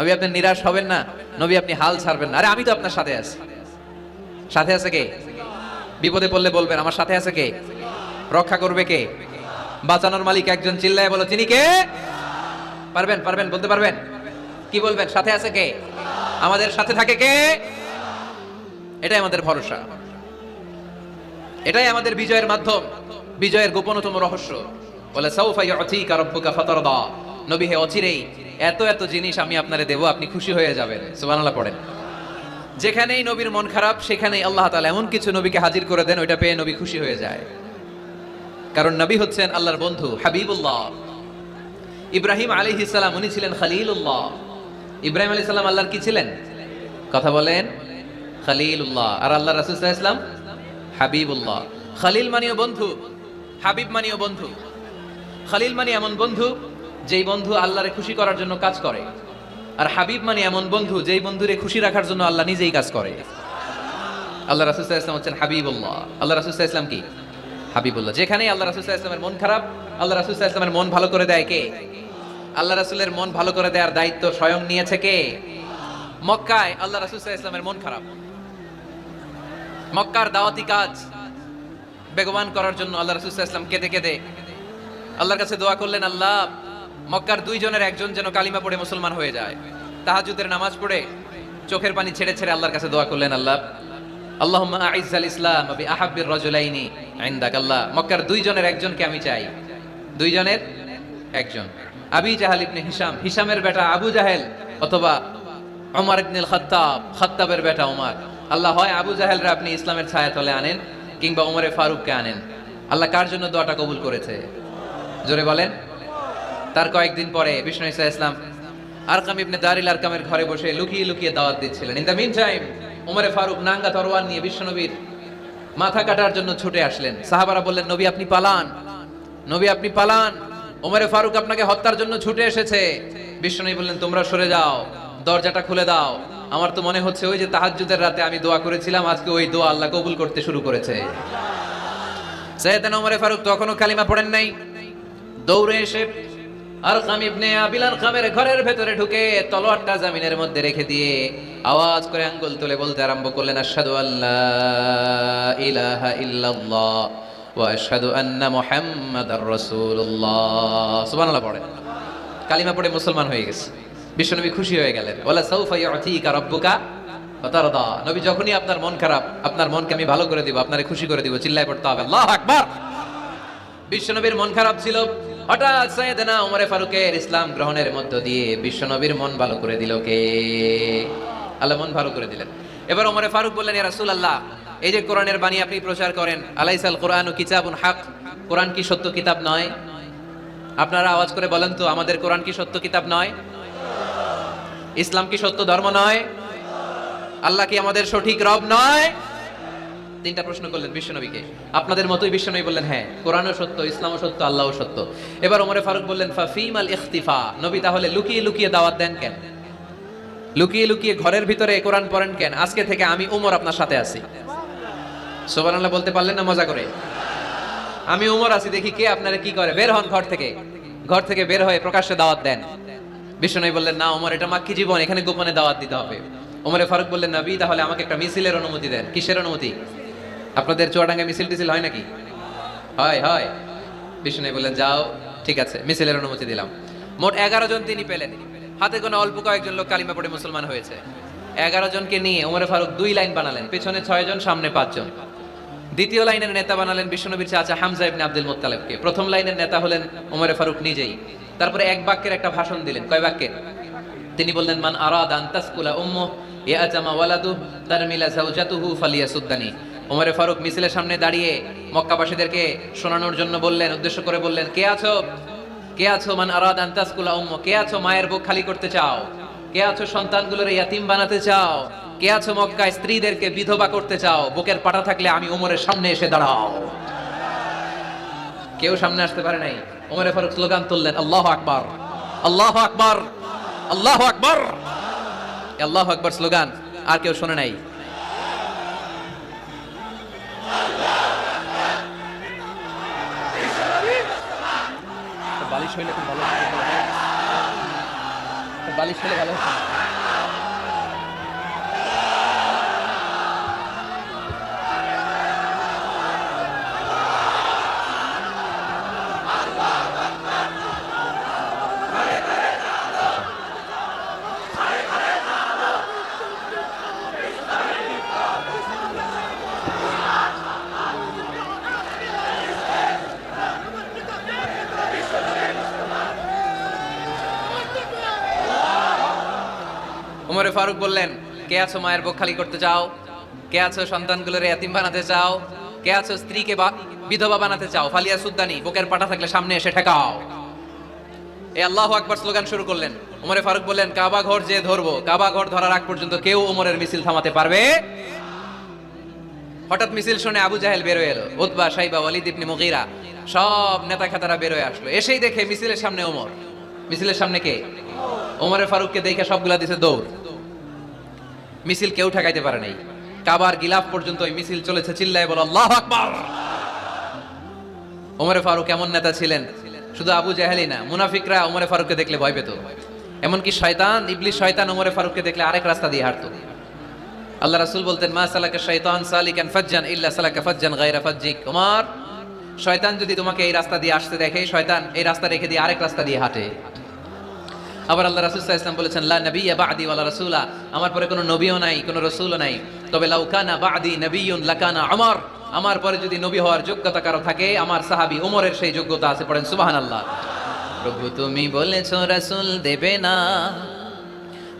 নবী, আপনি নিরাশ হবেন না। নবী, আপনি হাল ছাড়বেন না। আরে, আমি তো আপনার সাথে আছি। সাথে আছে কে? বিপদে পড়লে বলবেন, আমার সাথে আছে কে? রক্ষা করবে কে? বাঁচানোর মালিক একজন চিল্লায় বলো তিনি কে? পারবেন পারবেন, বলতে পারবেন? কি বলবেন? সাথে আছে কে? আমাদের সাথে থাকে কে? এটাই আমাদের ভরসা। এটাই আমাদের বিজয়ের মাধ্যম, বিজয়ের গোপনতম রহস্য। বলে, সাউফা ইউতিকা রাব্বুকা ফাতারদা। নবী, হে অচিরেই এত এত জিনিস আমি আপনারে দেব, আপনি খুশি হয়ে যাবেন। সুবহানাল্লাহ পড়েন। যেখানেই নবীর মন খারাপ, সেখানেই আল্লাহ তালা এমন কিছু নবীকে হাজির করে দেন, ওইটা পেয়ে নবী খুশি হয়ে যায়। কারণ নবী হচ্ছেন আল্লাহর বন্ধু, হাবিবুল্লাহ। ইব্রাহিম আলী সালাম, উনি ছিলেন খলিলুল্লাহ। ইব্রাহিম আলাইহিস সালাম আল্লাহর কি ছিলেন? কথা বলেন। খলিলুল্লাহ। আর আল্লাহ রাসূল সাল্লাল্লাহু আলাইহি হাবিবুল্লাহ। খালিল মানিও বন্ধু, হাবিব মানিও বন্ধু। খালিল মানি এমন বন্ধু যেই বন্ধু আল্লাহরে খুশি করার জন্য কাজ করে, আর হাবিব মানে এমন বন্ধু যেই বন্ধুরে খুশি রাখার জন্য আল্লাহ নিজেই কাজ করে। আল্লাহ রাসুল ইসলাম হচ্ছেন হাবিবুল্লাহ। আল্লাহ রাসুল ইসলাম কি? হাবিবুল্লাহ। যেখানেই আল্লাহ রাসুল ইসলামের মন খারাপ, আল্লাহ রাসুল ইসলামের মন ভালো করে দেয় কে? আল্লাহ রাসুলের মন ভালো করে দেওয়ার দায়িত্ব স্বয়ং নিয়েছে কে? মক্কায় আল্লাহ রাসুল ইসলামের মন খারাপ। মক্কার দাওয়াতি কাজ বেগবান করার জন্য আল্লাহ রাসুল ইসলাম কেঁদে কেঁদে। আল্লাহর কাছে দোয়া করলেন, আল্লাহ মক্কার দুইজনের একজন যেন কালিমা পড়ে মুসলমান হয়ে যায়। তাহাজুদের নামাজ পড়ে চোখের পানি ছেড়ে ছেড়ে আল্লাহর কাছে দোয়া করলেন, আল্লাহ, আল্লাহুম্মা আইজ্জাল ইসলাম আবি আহাব্বির রাজুলাইনি ইনদাক আল্লাহ মক্কার দুইজনের একজনকে আমি চাই। দুইজনের একজন। আবি জাহাল ইবনে হিশাম, হিশামের বেটা আবু জাহেল অথবা ওমর ইবনুল খাত্তাব খাত্তাবের বেটা ওমর আল্লাহ, হয় আবু জাহেলরা আপনি ইসলামের ছায়া তলে আনেন কিংবা ওমরে ফারুককে আনেন। আল্লাহ কার জন্য দোয়াটা কবুল করেছে? জোরে বলেন। তার কয়েকদিন পরে বিষ্ণু ইসা ইসলাম আরকাম ইবনে দারিল আরকামের ঘরে বসে লুকিয়ে লুকিয়ে দাওয়াত দিচ্ছিলেন। ইন দ্য মিন টাইম ওমরে ফারুক নাঙ্গা তরোয়ার নিয়ে বিশ্বনবীর মাথা কাটার জন্য ছুটে আসলেন। সাহাবারা বললেন, নবী, আপনি পালান। নবী, আপনি পালান। ওমরে ফারুক আপনাকে হত্যার জন্য ছুটে এসেছে। বিশ্বনবী বললেন, তোমরা সরে যাও, দরজাটা খুলে দাও। আমার তো মনে হচ্ছে ওই যে তাহাজ্জুদের রাতে আমি দোয়া করেছিলাম, আজকে ওই দোয়া আল্লাহ কবুল করতে শুরু করেছে। সৈয়দান ওমরে ফারুক তখনও কালিমা পড়েন নাই। দৌড়ে এসে আরকাম ইবনে আবিল আরকামের ঘরের ভেতরে ঢুকে তলোয়ারটা জামিনের মধ্যে রেখে দিয়ে আওয়াজ করে আঙ্গুল তুলে বলতে আরম্ভ করলেন, আশহাদু আল্লাহ ইলাহা ইল্লাল্লাহ ওয়া আশহাদু আন্না মুহাম্মাদার রাসূলুল্লাহ। সুবহানাল্লাহ পড়ে। কালিমা পড়ে মুসলমান হয়ে গেছে। বিশ্বনবী খুশি হয়ে গেলেন। ওয়ালা সাউফা ইউতিকা রাব্বুকা ফাতারদা। নবী যখনই আপনার মন খারাপ, আপনার মনকে আমি ভালো করে দিব, আপনারে খুশি করে দিব, চিল্লায় পড়তে হবে। আল্লাহু আকবার! বিশ্বনবীর মন খারাপ ছিল। হঠাৎ সৈয়দনা ওমরে ফারুকের ইসলাম গ্রহণের মধ্য দিয়ে বিশ্বনবীর মন ভালো করে দিল কে? আল্লাহ মন ভালো করে দিলেন। এবার ওমরে ফারুক বললেন, ইয়া রাসূলুল্লাহ, এই যে কোরআনের বাণী আপনি প্রচার করেন, আলাইসাল কোরআন ও কিতাবুন হক, কোরআন কি সত্য কিতাব নয়? আপনারা আওয়াজ করে বলেন তো, আমাদের কোরআন কি সত্য কিতাব নয়? ইসলাম কি সত্য ধর্ম নয়? আল্লাহ কি আমাদের সঠিক রব নয়? তিনটা প্রশ্ন করলেন বিশ্বনবীকে। আপনাদের মতোই বিশ্বনবী বললেন হ্যাঁ কোরআনও সত্য, ইসলামও সত্য, আল্লাহও সত্য। এবার ওমরে ফারুক বললেন ফাফিম আল ইখতিফা। নবী তাহলে লুকিয়ে লুকিয়ে দাওয়াত দেন কেন? লুকিয়ে লুকিয়ে ঘরের ভিতরে কোরআন পড়েন কেন? আজকে থেকে আমি উমর আপনার সাথে আছি। সুবহানাল্লাহ বলতে পারলেন না মজা করে? আমি উমর আছি, দেখি কে আপনারা কি করে? বের হন ঘর থেকে। ঘর থেকে বের হয়ে প্রকাশ্যে দাওয়াত দেন। বিশ্বনবী বললেন, না ওমর, এটা মাক্কি জীবন, এখানে গোপনে দাওয়াত দিতে হবে। ওমরে ফারুক বললেন, নবী, তাহলে আমাকে একটা মিছিলের অনুমতি দেন। কিসের অনুমতি? আপনাদের চুয়াডাঙ্গা মিছিল টিছিল হয় নাকি? হয় হয়। বিষ্ণু বললেন, যাও, ঠিক আছে। মিছিলের অনুমতি দিলাম। মোট এগারো জন তিনি পেলেন। হাতে কোনো অল্প কয়েকজন লোক কালিমা পড়ে মুসলমান হয়েছে। এগারো জনকে নিয়ে ওমরে ফারুক দুই লাইন বানালেন, পেছনে ছয় জন, সামনে পাঁচজন দ্বিতীয় লাইনের নেতা বানালেন বিশ্বনবীর চাচা হামজা ইবনে আব্দুল মুত্তালিবকে। প্রথম লাইনের নেতা হলেন ওমরে ফারুক নিজেই। তারপরে এক বাক্যের একটা ভাষণ দিলেন। কয় বাক্যের তিনি বললেন, মান আরাদ আন তাসকুলা উম্মু ইয়াজামা ওয়ালাদু তারমিলা জাওজাতুহু ফালিয়াসুদ্দানি। ওমরে ফারুক মিছিলের সামনে দাঁড়িয়ে মক্কাবাসীদেরকে শোনানোর জন্য বললেন, উদ্দেশ্য করে বললেন, কে আছো? কে আছো? মান আরাদ আন তাসকুলা উম্মু, কে আছো মায়ের বুক খালি করতে চাও? কে আছো সন্তানগুলোর ইয়াতিম বানাতে চাও? কে আছো মক্কায় স্ত্রীদেরকে বিধবা করতে চাও? বুকের পাটা থাকলে আমি ওমরের সামনে এসে দাঁড়াও। কেউ সামনে আসতে পারে নাই। ওমরে ফারুক স্লোগান তুললেন, আল্লাহ আকবার আল্লাহ আকবার আল্লাহ আকবার। আল্লাহ আকবার স্লোগান, আর কেউ শোনে নাই। বালিশ হইলে খুব ভালো বালিশ হলে ভালো উমরে ফারুক বললেন, কে আছো মায়ের বুক খালি করতে চাও? কে আছো সন্তানগুলোর এতিম বানাতে চাও? কে আছো স্ত্রীকে বিধবা বানাতে চাও? ফালিয়া সুদ্দানি, বুকের পাটা থাকলে সামনে এসে ঠেকাও। এ আল্লাহ আকবার স্লোগান শুরু করলেন। উমরে ফারুক বললেন, কাবা ঘর যে ধরবো, কাবা ঘর ধরার আগ পর্যন্ত কেউ উমরের মিছিল থামাতে পারবে? হঠাৎ মিছিল শুনে আবু জাহেল বেরোয় এলো, উতবা, সাইবা, ওয়ালিদ ইবনে মুগীরা, সব নেতা খাতারা বেরোয় আসলো। এসেই দেখে মিছিলের সামনে ওমর। মিছিলের সামনে কে? ওমরে ফারুককে দেখে সবগুলা দিছে দৌড়। মিছিল কেউ ঠেকাইতে পারে নাই। কাবার গিলাফ পর্যন্ত ওই মিছিল চলেছে, চিল্লায় বলো, আল্লাহ আকবার! ওমরে ফারুক এমন নেতা ছিলেন, শুধু আবু জাহেলি না, মুনাফিকরা ওমরে ফারুককে দেখলে ভয় পেত। এমনকি শয়তান, ইবলিস শয়তান ওমরে ফারুককে দেখলে আরেক রাস্তা দিয়ে হাঁটতো। আল্লাহ রাসূল বলতেন, মা সালাকা শয়তান সালিকান ফাজ্জান ইল্লা সালাকা ফাজ্জান গায়রা ফাজ্জিক। ওমর, শয়তান যদি তোমাকে এই রাস্তা দিয়ে আসতে দেখে, শয়তান এই রাস্তা রেখে দিয়ে আরেক রাস্তা দিয়ে হাঁটে। আবার আল্লাহ রাসূল ওয়াসাল্লাম বলেছেন, লা নাবিয়্যা বা'দি ওয়ালা রাসূলা। আমার পরে কোনো নবীও নাই, কোনো রসুলও নাই। তবে লাউ কানা বা'দি নাবিয়্যুন লাকানা উমর। আমার পরে যদি নবী হওয়ার যোগ্যতা কারও থাকে, আমার সাহাবি উমরের সেই যোগ্যতা আছে, পড়েন সুবাহান আল্লাহ প্রভু তুমি বলেছ, রাসূল দেবে না।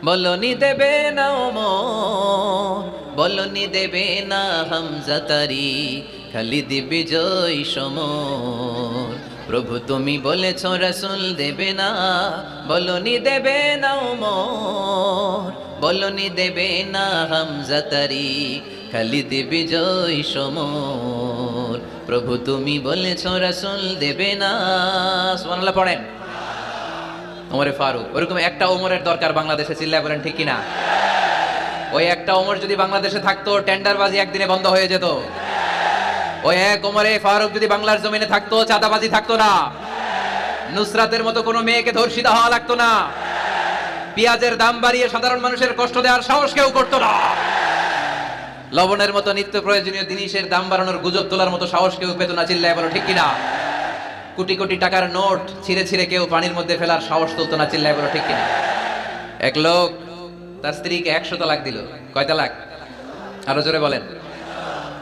বলনি দেবে না ওমর বলনি দেবে না, হামজা তারি দিবি জয় সমর। প্রভু, তুমি বলেছ রসুল দেবে না। বলনি দেবে না ওমর, বলনি দেবে না হামজা খালি দিবি জয় সমর প্রভু, তুমি বলেছ রসুল দেবে না। সুবহানাল্লাহ, পড়েন। ওমরে ফারুক, ওরকম একটা ওমরের দরকার বাংলাদেশে, চিল্লায় বলেন ঠিক কিনা? ওই একটা ওমর যদি বাংলাদেশে থাকতো, টেন্ডারবাজি একদিনে বন্ধ হয়ে যেত। ওই এক ওমরে ফারুক যদি বাংলার জমিনে থাকতো, চাঁদাবাজি থাকতো না। নুসরাতের মতো কোনো মেয়েকে ধর্ষিত হওয়া লাগতো না। পেঁয়াজের দাম বাড়িয়ে সাধারণ মানুষের কষ্ট দেওয়ার সাহস কেউ করতো না। লবণের মতো নিত্য প্রয়োজনীয় জিনিসের দাম বাড়ানোর গুজব তোলার মতো সাহস কেউ পেত না, চিল্লায় বলো, ঠিক কিনা? কোটি কোটি টাকার নোট ছিঁড়ে ছিঁড়ে কেউ পানির মধ্যে ফেলার সাহস তুলতো না, চিল্লায় বলো, ঠিক কিনা? এক লোক তার স্ত্রীকে একশো তালাক দিল। কয় তালাক আরও জোরে বলেন।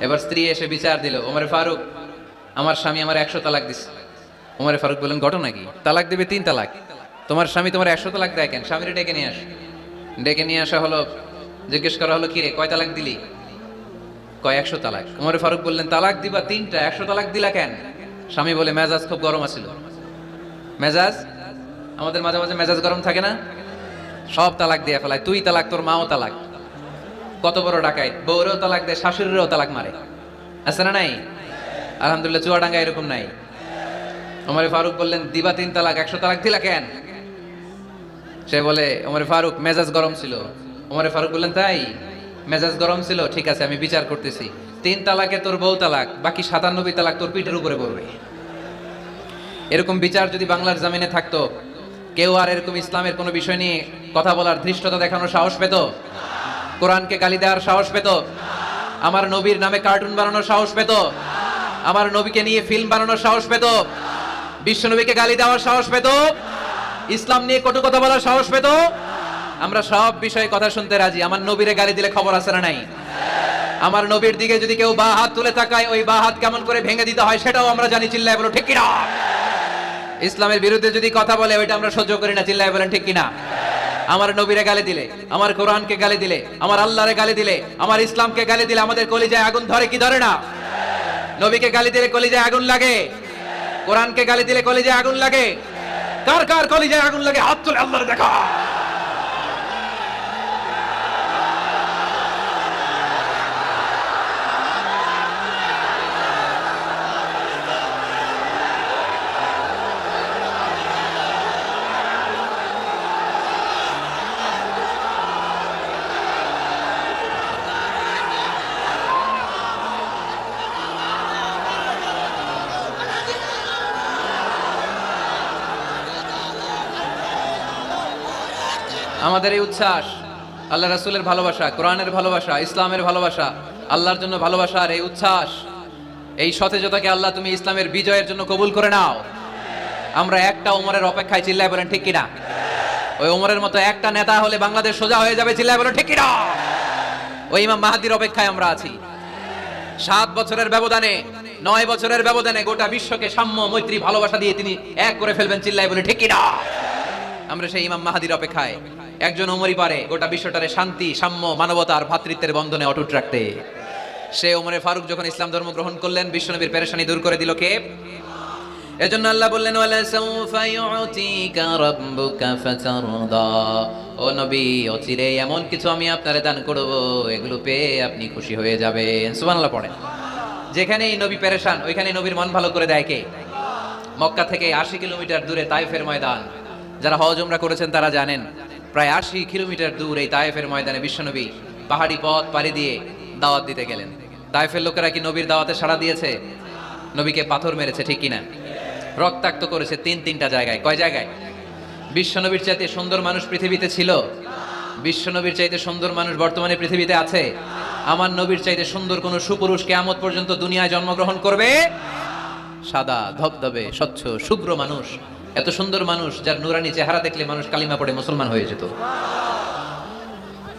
এবার স্ত্রী এসে বিচার দিল, ওমরে ফারুক, আমার স্বামী আমার একশো তালাক দিস ওমরে ফারুক বললেন, ঘটনা কি? তালাক দেবে তিন তালাক। তোমার স্বামী তোমার একশো তালাক দেয় কেন? স্বামীরে ডেকে নিয়ে আস। ডেকে নিয়ে আসা হলো, জিজ্ঞেস করা হলো, কিরে, কয় তালাক দিলি? কয়, একশো তালাক। ওমরে ফারুক বললেন, তালাক দিবা তিনটা, একশো তালাক দিলা কেন? স্বামী বলে, মেজাজ খুব গরম আছিল। মেজাজ? আমাদের মাঝে মাঝে মেজাজ গরম থাকে না? সব তালাক দিয়ে ফেলায়। তুই তালাক, তোর মাও তালাক। কত বড় ডাকাই বউরেও তালাক দেয়, শাশুড়িরও তালাক মারে। আছে না নাই? আলহামদুলিল্লাহ চুয়াডাঙ্গা এরকম নাই। ওমরে ফারুক বললেন, দিবা তিন তালাক, একশো তালাক দিলা কেন? সে বলে, ওমরে ফারুক, মেজাজ গরম ছিল। ওমরে ফারুক বললেন, তাই? মেজাজ গরম ছিল? ঠিক আছে, আমি বিচার করতেছি। তিন তালাকে তোর বউ তালাক, বাকি সাতানব্বই তালাক তোর পিঠের উপরে পড়বে। এরকম বিচার যদি বাংলার জামিনে থাকতো, কেউ আর এরকম ইসলামের কোনো বিষয় নিয়ে কথা বলার ধৃষ্টতা দেখানোর সাহস পেত? কোরআনকে গালি দেওয়ার সাহস পেত। আমার নবীর নামে কার্টুন বানানোর সাহস পেত। আমার নবীকে নিয়ে ফিল্ম বানানোর সাহস পেত। বিশ্ব নবীকে গালি দেওয়ার সাহস পেত। ইসলাম নিয়ে কটু কথা বলার সাহস পেত। আমরা সব বিষয়ে কথা শুনতে রাজি। আমার নবীরে গালি দিলে খবর আছে না নাই? আমার নবীর দিকে যদি কেউ বা হাত তুলে তাকায়, ওই বা হাত কেমন করে ভেঙে দিতে হয় সেটাও আমরা জানি। চিল্লায় বলো, ঠিক কিনা? ইসলামের বিরুদ্ধে যদি কথা বলে, ওইটা আমরা সহ্য করি না। চিল্লায় বলেন, ঠিক কিনা? আমার নবীরে গালি দিলে, আমার কোরআনকে গালি দিলে, আমার আল্লাহরে গালি দিলে, আমার ইসলামকে গালি দিলে আমাদের কলিজায় আগুন ধরে কি ধরে না? নবীকে গালি দিলে কলিজায় আগুন লাগে? কোরআনকে গালি দিলে কলিজায় আগুন লাগে? কার কার কলিজায় আগুন লাগে? হাত তুলে আল্লাহর দেখা। আমাদের এই উচ্ছ্বাস। আল্লাহ রাসূলের ভালোবাসা, কোরআনের ভালোবাসা, ইসলামের ভালোবাসা, আল্লাহর জন্য ভালোবাসার এই উচ্ছ্বাস। এই সতেজতাকে আল্লাহ তুমি ইসলামের বিজয়ের জন্য কবুল করে নাও। আমরা একটা ওমরের অপেক্ষায় চিল্লায় বলেন, ঠিক কিনা? ওই ওমরের মতো একটা নেতা হলে বাংলাদেশ সোজা হয়ে যাবে, চিল্লায় বলেন, ঠিক কিনা? ওই ইমাম মাহাদির অপেক্ষায় আমরা আছি। সাত বছরের ব্যবধানে, নয় বছরের ব্যবধানে গোটা বিশ্বকে সাম্য, মৈত্রী, ভালোবাসা দিয়ে তিনি এক করে ফেলবেন, চিল্লায় বলে ঠিক কিনা? আমরা সেই ইমাম মাহাদির অপেক্ষায়। একজন ওমরই পারে, গোটা বিশ্বটারে শান্তি, সাম্য, মানবতা আর ভ্রাতৃত্বের বন্ধনে অটুট রাখতে। সে ওমরে ফারুক যখন ইসলাম ধর্ম গ্রহণ করলেন, বিশ্বনবীর পেরেশানি দূর করে দিল কে? এজন্য আল্লাহ বললেন ও নবী, অচিরে এমন কিছু আমি আপনারে দান করব, এগুলো পেয়ে আপনি খুশি হয়ে যাবেন। সুবহানাল্লাহ পড়েন। যেখানেই নবী পেরেশান ওইখানে নবীর মন ভালো করে দেয় কে? মক্কা থেকে আশি কিলোমিটার দূরে তাইফের ময়দান। যারা হজ উমরা করেছেন তারা জানেন প্রায় আশি কিলোমিটার দূর এই তাইফের ময়দানে বিশ্বনবী পাহাড়ি পথ পাড়ি দিয়ে দাওয়াত দিতে গেলেন। তাইফের লোকেরা কি নবীর দাওয়াতে সাড়া দিয়েছে? নবীকে পাথর মেরেছে ঠিক কিনা? রক্তাক্ত করেছে তিন তিনটা জায়গায়। কয় জায়গায়? বিশ্বনবীর চাইতে সুন্দর মানুষ পৃথিবীতে ছিল? বিশ্বনবীর চাইতে সুন্দর মানুষ বর্তমানে পৃথিবীতে আছে? আমার নবীর চাইতে সুন্দর কোন সুপুরুষ কেয়ামত পর্যন্ত দুনিয়ায় জন্মগ্রহণ করবে? সাদা, ধবধবে, স্বচ্ছ, শুভ্র মানুষ এত সুন্দর মানুষ যার নুরানি চেহারা দেখলে মানুষ কালিমা পড়ে মুসলমান হয়ে যেত।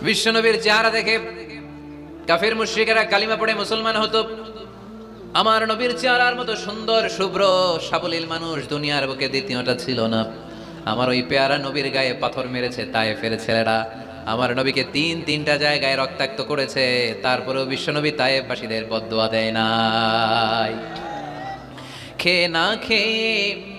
বিশ্বনবীর চেহারা দেখে কাফের মুশ্রিকেরা কালিমা পড়ে মুসলমান হতো। আমার নবীর চেহারার মতো সুন্দর, শুভ্র, সাবলীল মানুষ দুনিয়ার বুকে দ্বিতীয়টা ছিল না। আমার ওই পেয়ারা নবীর গায়ে পাথর মেরেছে, তাই ফেরে ছেলেরা আমার নবীকে তিন, তিনটা জায়গায় রক্তাক্ত করেছে। তারপরেও বিশ্বনবী তায়েববাসীদের বদুয়া দেয় নাই। খেয়ে না খেয়ে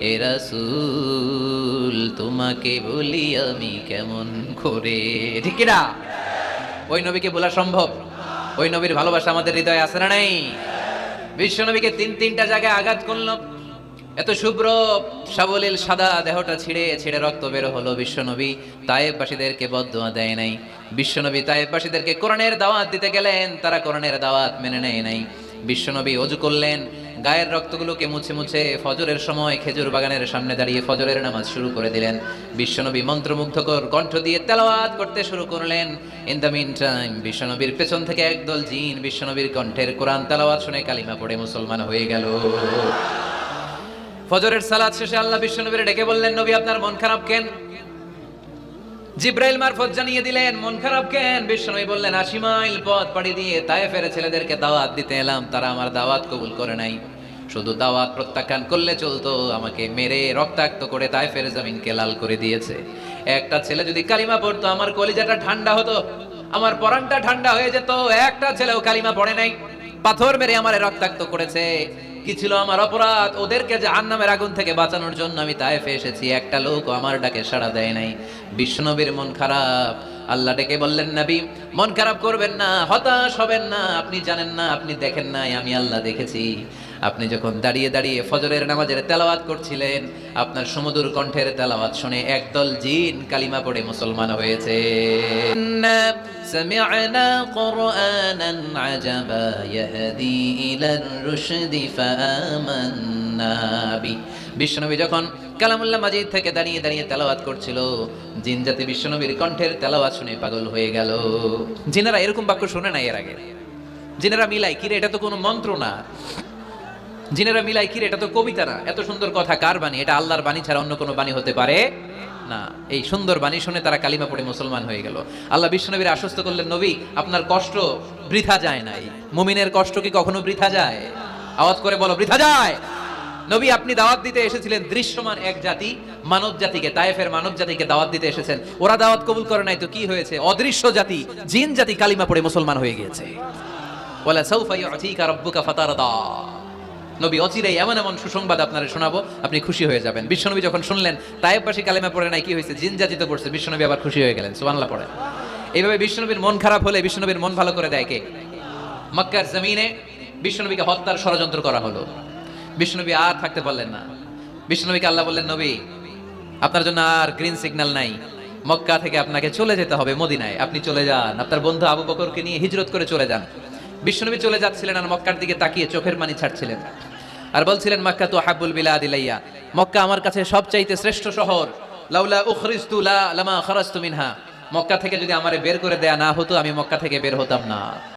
এ রাসূল, তোমাকে ভুলি আমি কেমন করে? ঠিক না ওই নবীকে বলা সম্ভব। ওই নবীর ভালোবাসা আমাদের হৃদয়ে আছে না নাই? বিশ্বনবীকে তিন তিনটা জায়গায় আঘাত করল। এত শুভ্র, সাবলীল, সাদা দেহটা ছিঁড়ে ছিঁড়ে রক্ত বের হলো বিশ্বনবী তায়েববাসীদেরকে বদুয়া দেয় নাই। বিশ্বনবী তায়েববাসীদেরকে কোরআনের দাওয়াত দিতে গেলেন, তারা কোরআনের দাওয়াত মেনে নেয় নাই। বিশ্বনবী অজু করলেন গায়ের রক্তগুলোকে মুছে মুছে ফজরের সময় খেজুর বাগানের সামনে দাঁড়িয়ে ফজরের নামাজ শুরু করে দিলেন। বিশ্বনবী মন্ত্রমুগ্ধকর কণ্ঠ দিয়ে তেলাওয়াত করতে শুরু করলেন। ইন দ্য মিন টাইম বিশ্বনবীর পেছন থেকে একদল জিন বিশ্বনবীর কণ্ঠের কোরআন তেলাওয়াত শুনে কালিমা পড়ে মুসলমান হয়ে গেল। ফজরের সালাত শেষে আল্লাহ বিশ্বনবীর ডেকে বললেন, নবী, আপনার মন খারাপ কেন? জিব্রাইল মারফত জানিয়ে দিলেন, মন খারাপ কেন? বিশ্বনবী বললেন, আশি মাইল পথ পাড়ি দিয়ে তাই ফেরে ছেলেদেরকে দাওয়াত দিতে এলাম। তারা আমার দাওয়াত কবুল করে নাই। শুধু দাওয়াত প্রত্যাখ্যান করলে চলতো, আমাকে মেরে রক্তাক্ত করে তাই ফেরে জমিনকে লাল করে দিয়েছে। একটা ছেলে যদি কালিমা পড়তো, আমার কলিজাটা ঠান্ডা হতো, আমার পরানটা ঠান্ডা হয়ে যেত, একটা ছেলেও কালিমা পড়ে নাই। পাথর মেরে আমার রক্তাক্ত করেছে। কি ছিল আমার অপরাধ? ওদেরকে যে আন্নামের আগুন থেকে বাঁচানোর জন্য আমি তায়েফে এসেছি। একটা লোক আমার ডাকে সাড়া দেয় নাই। বিষ্ণনবীর মন খারাপ। আল্লাহ ডেকে বললেন, নবী, মন খারাপ করবেন না, হতাশ হবেন না। আপনি জানেন না, আপনি দেখেন নাই, আমি আল্লাহ দেখেছি। আপনি যখন দাঁড়িয়ে দাঁড়িয়ে ফজরের নামাজের তেলাওয়াত করছিলেন আপনার সমুদুর কণ্ঠের তেলাওয়াত শুনে একদল জিন কালিমা পড়ে মুসলমান হয়েছে سمعنا قرآنا عجبا يهدي إلى الرشد فآمنا به বিশ্বনবী যখন কালামুল্লাহ মাজিদ থেকে দাঁড়িয়ে দাঁড়িয়ে তেলাওয়াত করছিল জিন জাতি বিশ্বনবীর কণ্ঠের তেলাওয়াত শুনে পাগল হয়ে গেল জিনেরা এরকম বাক্য শুনে নাই এর আগে জিনেরা মিলাই কিরে এটা তো কোনো মন্ত্র না জিনেরা মিলাই কিরে এটা তো কবিতা না এত সুন্দর কথা কার বাণী? এটা আল্লাহর বাণী ছাড়া অন্য কোনো বাণী হতে পারে না। এই সুন্দর বাণী শুনে তারা কালিমা পড়ে মুসলমান হয়ে গেল। আল্লাহ বিশ্বনবীর আশ্বস্ত করলেন, নবী, আপনার কষ্ট বৃথা যায় নাই। মুমিনের কষ্ট কি কখনো বৃথা যায়? আওয়াজ করে বলো, বৃথা যায়। নবী, আপনি দাওয়াত দিতে এসেছিলেন দৃশ্যমান এক জাতি, মানব জাতিকে, তায়েফের মানব জাতিকে দাওয়াত দিতে এসেছেন। ওরা দাওয়াত কবুল করে নাই, তো কি হয়েছে? অদৃশ্য জাতি, জিন জাতি কালিমা পড়ে মুসলমান হয়ে গিয়েছে। ওয়ালা সাউফা ইউতিকা রাব্বুকা ফাতারদা। নবী অচিরেই এমন এমন সুসংবাদ আপনারা শোনাবো, আপনি খুশি হয়ে যাবেন। বিশ্বনবী যখন শুনলেন তায়েববাসী কালিমা পড়ে নাই, কি হয়েছে? জিন জাতি তো পড়ছে, বিশ্বনবী আবার খুশি হয়ে গেলেন, সুবহানাল্লাহ পড়ে। এইভাবে বিশ্বনবীর মন খারাপ হলে বিশ্বনবীর মন ভালো করে দেয় কে? মক্কার জমিনে বিশ্বনবীকে হত্যার ষড়যন্ত্র করা হলো। বিশ্বনবী আর থাকতে পারলেন না। বিশ্বনবীকে আল্লাহ বললেন, নবী, আপনার জন্য আর গ্রিন সিগন্যাল নাই। মক্কা থেকে আপনাকে চলে যেতে হবে, মদিনায়। আপনি চলে যান। আপনার বন্ধু আবু বকরকে নিয়ে হিজরত করে চলে যান। বিশ্বনবী চলে যাচ্ছিলেন আর মক্কার দিকে তাকিয়ে চোখের পানি ছাড়ছিলেন। আর বলছিলেন, মক্কা তো হাবুল বিলা দিলাইয়া মক্কা আমার কাছে সবচাইতে শ্রেষ্ঠ শহর। লাউলা উখরিস্তু লা, লামা খরাস্তু মিনহা। মক্কা থেকে যদি আমারে বের করে দেয়া না হতো, আমি মক্কা থেকে বের হতাম না।